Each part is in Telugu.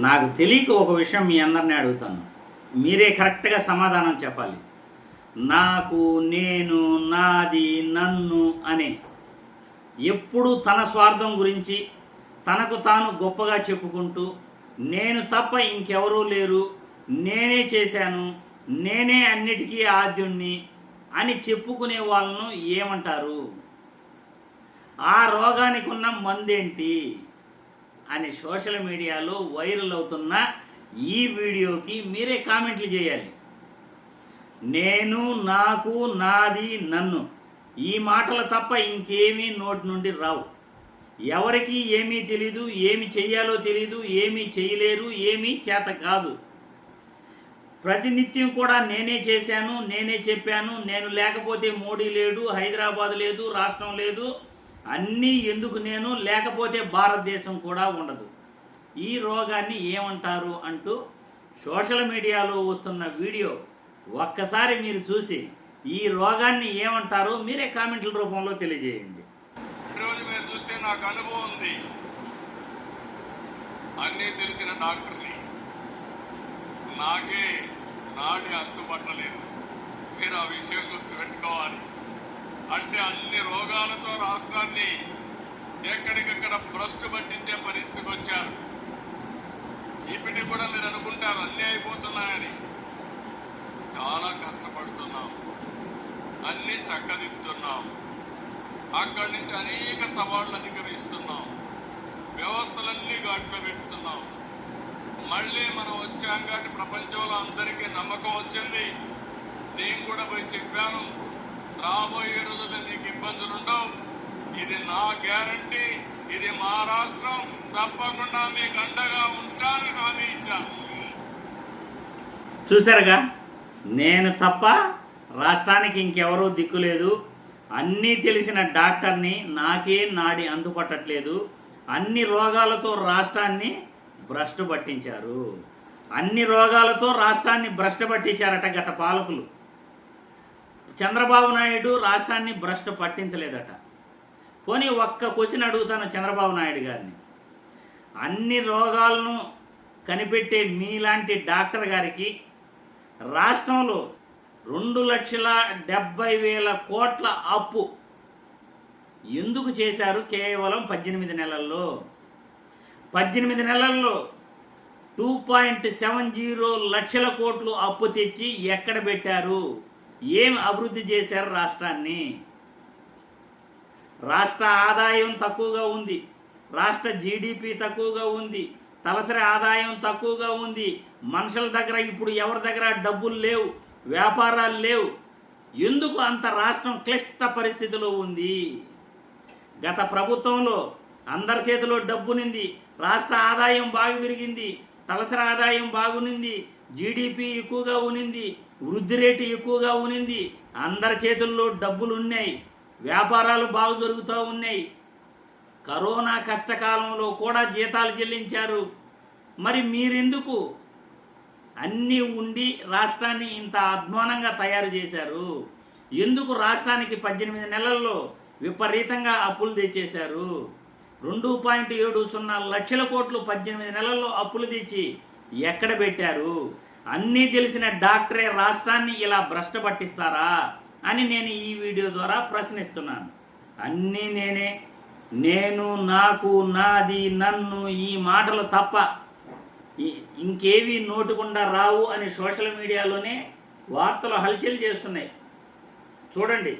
నాకు తెలియక ఒక విషయం మీ అందరిని అడుగుతాను. మీరే కరెక్ట్గా సమాధానం చెప్పాలి. నాకు నేను నాది నన్ను అనే ఎప్పుడు తన స్వార్థం గురించి తనకు తాను గొప్పగా చెప్పుకుంటూ నేను తప్ప ఇంకెవరూ లేరు నేనే చేశాను నేనే అన్నిటికీ ఆద్యుణ్ణి అని చెప్పుకునే వాళ్ళను ఏమంటారు? ఆ రోగానికి ఉన్న మందేంటి? అని సోషల్ మీడియాలో వైరల్ అవుతున్న ఈ వీడియోకి మీరే కామెంట్లు చేయాలి. నేను నాకు నాది నన్ను ఈ మాటలు తప్ప ఇంకేమీ నోటి నుండి రావు. ఎవరికి ఏమీ తెలీదు ఏమి చెయ్యాలో తెలీదు ఏమీ చేయలేరు ఏమీ చేత కాదు. ప్రతినిత్యం కూడా నేనే చేశాను నేనే చెప్పాను నేను లేకపోతే మోడీ లేడు హైదరాబాద్ లేదు రాష్ట్రం లేదు అన్నీ ఎందుకు నేను? లేకపోతే భారతదేశం కూడా ఉండదు. ఈ రోగాన్ని ఏమంటారు అంటూ సోషల్ మీడియాలో వస్తున్న వీడియో ఒక్కసారి మీరు చూసి ఈ రోగాన్ని ఏమంటారో మీరే కామెంట్ల రూపంలో తెలియజేయండి. రోజు మీరు చూస్తే నాకు అనుభవం ఉంది. అన్నీ తెలిసిన డాక్టర్ని. నాకే నాడి అంతుపట్టలేదు మీరు ఆ విషయం గుర్తు పెట్టుకోవాలి. అంటే అన్ని రోగాలతో రాష్ట్రాన్ని ఎక్కడికక్కడ భ్రష్టు పట్టించే పరిస్థితికి వచ్చారు. ఇప్పటికి కూడా మీరు అనుకుంటారు అన్నీ అయిపోతున్నాయని. చాలా కష్టపడుతున్నాం. అన్ని చక్కదిద్దుతున్నాం. అక్కడి నుంచి అనేక సవాళ్ళు అధిగమిస్తున్నాం వ్యవస్థలన్నీ గాట్లో పెట్టుతున్నాం. మళ్ళీ మనం వచ్చాం కాబట్టి ప్రపంచంలో అందరికీ నమ్మకం వచ్చింది. నేను కూడా పోయి చెప్పాను. రాబోయే ఇబ్బందులు ఉండవు ఇది నా గ్యారంటీ. ఇది మా రాష్ట్రం. తప్పకుండా మీకు అండగా ఉంటానని హామీ ఇచ్చాను. చూసారుగా నేను తప్ప రాష్ట్రానికి ఇంకెవరూ దిక్కులేదు అన్నీ తెలిసిన డాక్టర్ని నాకే నాడి అందుపట్టట్లేదు. అన్ని రోగాలతో రాష్ట్రాన్ని భ్రష్టు పట్టించారు. అన్ని రోగాలతో రాష్ట్రాన్ని భ్రష్టు పట్టించారట గత పాలకులు. చంద్రబాబు నాయుడు రాష్ట్రాన్ని భ్రష్టు పట్టించలేదట. పోనీ ఒక్క క్వశ్చన్ అడుగుతాను చంద్రబాబు నాయుడు గారిని. అన్ని రోగాలను కనిపెట్టే మీలాంటి డాక్టర్ గారికి రాష్ట్రంలో రెండు లక్షల డెబ్బై వేల కోట్ల అప్పు ఎందుకు చేశారు కేవలం పద్దెనిమిది నెలల్లో? పద్దెనిమిది నెలల్లో టూ పాయింట్ సెవెన్ జీరో లక్షల కోట్లు అప్పు తెచ్చి ఎక్కడ పెట్టారు? ఏం అభివృద్ధి చేశారు రాష్ట్రాన్ని? రాష్ట్ర ఆదాయం తక్కువగా ఉంది. రాష్ట్ర జీడిపి తక్కువగా ఉంది. తలసరి ఆదాయం తక్కువగా ఉంది. మనుషుల దగ్గర ఇప్పుడు ఎవరి దగ్గర డబ్బులు లేవు వ్యాపారాలు లేవు. ఎందుకు అంత రాష్ట్రం క్లిష్ట పరిస్థితిలో ఉంది? గత ప్రభుత్వంలో అందరి చేతిలో డబ్బునింది రాష్ట్ర ఆదాయం బాగా పెరిగింది. తలసరి ఆదాయం బాగునింది. జీడిపి ఎక్కువగా ఉనింది. వృద్ధి రేటు ఎక్కువగా ఉనింది అందరి చేతుల్లో డబ్బులు ఉన్నాయి వ్యాపారాలు బాగా జరుగుతూ ఉన్నాయి కరోనా కష్టకాలంలో కూడా జీతాలు చెల్లించారు. మరి మీరెందుకు? అన్నీ ఉండి రాష్ట్రాన్ని ఇంత అధ్వానంగా తయారు చేశారు. ఎందుకు రాష్ట్రానికి పద్దెనిమిది నెలల్లో విపరీతంగా అప్పులు తెచ్చేశారు? రెండు పాయింట్ ఏడు సున్నా లక్షల కోట్లు పద్దెనిమిది నెలల్లో అప్పులు తెచ్చి ఎక్కడ పెట్టారు? అన్నీ తెలిసిన డాక్టరే రాష్ట్రాన్ని ఇలా భ్రష్ట పట్టిస్తారా అని నేను ఈ వీడియో ద్వారా ప్రశ్నిస్తున్నాను. అన్నీ నేనే. నేను నాకు నాది నన్ను ఈ మాటలు తప్ప ఇంకేవి నోటుకుండా రావు అని సోషల్ మీడియాలోనే వార్తలు హల్చల్ చేస్తున్నాయి. చూడండి.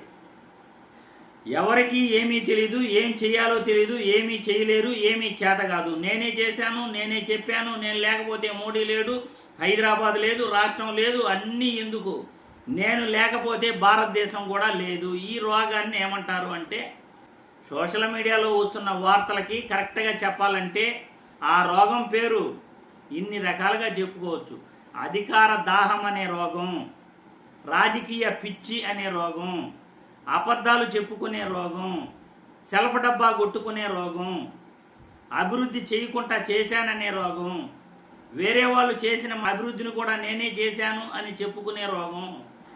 ఎవరికి ఏమీ తెలీదు ఏం చేయాలో తెలీదు ఏమీ చేయలేరు ఏమీ చేత కాదు. నేనే చేశాను నేనే చెప్పాను నేను లేకపోతే మోడీ లేడు హైదరాబాద్ లేదు రాష్ట్రం లేదు అన్నీ ఎందుకు? నేను లేకపోతే భారతదేశం కూడా లేదు. ఈ రోగాన్ని ఏమంటారు అంటే సోషల్ మీడియాలో వస్తున్న వార్తలకి కరెక్ట్గా చెప్పాలంటే ఆ రోగం పేరు ఇన్ని రకాలుగా చెప్పుకోవచ్చు. అధికార దాహం అనే రోగం రాజకీయ పిచ్చి అనే రోగం అబద్ధాలు చెప్పుకునే రోగం సెల్ఫ్ డబ్బా కొట్టుకునే రోగం అభివృద్ధి చేయకుండా చేశాననే రోగం వేరే వాళ్ళు చేసిన అభివృద్ధిని కూడా నేనే చేశాను అని చెప్పుకునే రోగం.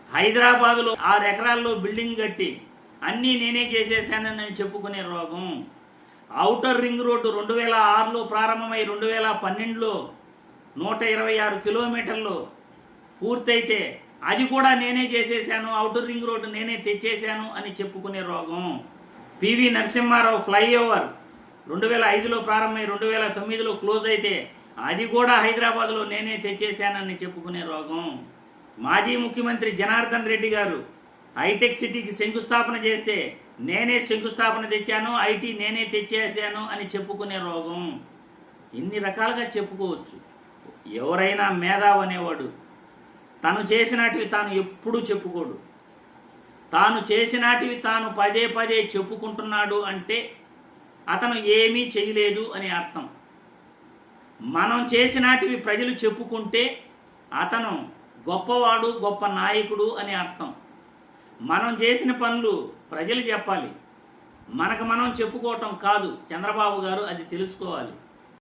హైదరాబాదులో ఆరు ఎకరాల్లో బిల్డింగ్ కట్టి అన్నీ నేనే చేసేసానని చెప్పుకునే రోగం. ఔటర్ రింగ్ రోడ్డు రెండు వేల ఆరులో ప్రారంభమై రెండు వేల పన్నెండులో నూట ఇరవై ఆరు కిలోమీటర్లు పూర్తయితే అది కూడా నేనే చేసేసాను అవుటర్ రింగ్ రోడ్డు నేనే తెచ్చేశాను అని చెప్పుకునే రోగం. పివి నరసింహారావు ఫ్లైఓవర్ రెండు వేల ఐదులో ప్రారంభమై రెండు వేల తొమ్మిదిలో క్లోజ్ అయితే అది కూడా హైదరాబాద్లో నేనే తెచ్చేశానని చెప్పుకునే రోగం. మాజీ ముఖ్యమంత్రి జనార్దన్ రెడ్డి గారు హైటెక్ సిటీకి శంకుస్థాపన చేస్తే నేనే శంకుస్థాపన తెచ్చాను ఐటీ నేనే తెచ్చేసాను అని చెప్పుకునే రోగం. ఇన్ని రకాలుగా చెప్పుకోవచ్చు. ఎవరైనా మేధావు అనేవాడు తను చేసినటివి తాను ఎప్పుడూ చెప్పుకోడు. తాను చేసినటివి తాను పదే పదే చెప్పుకుంటున్నాడు అంటే అతను ఏమీ చేయలేదు అని అర్థం. మనం చేసినటివి ప్రజలు చెప్పుకుంటే అతను గొప్పవాడు గొప్ప నాయకుడు అని అర్థం. మనం చేసిన పనులు ప్రజలు చెప్పాలి. మనకు మనం చెప్పుకోవటం కాదు. చంద్రబాబు గారు అది తెలుసుకోవాలి.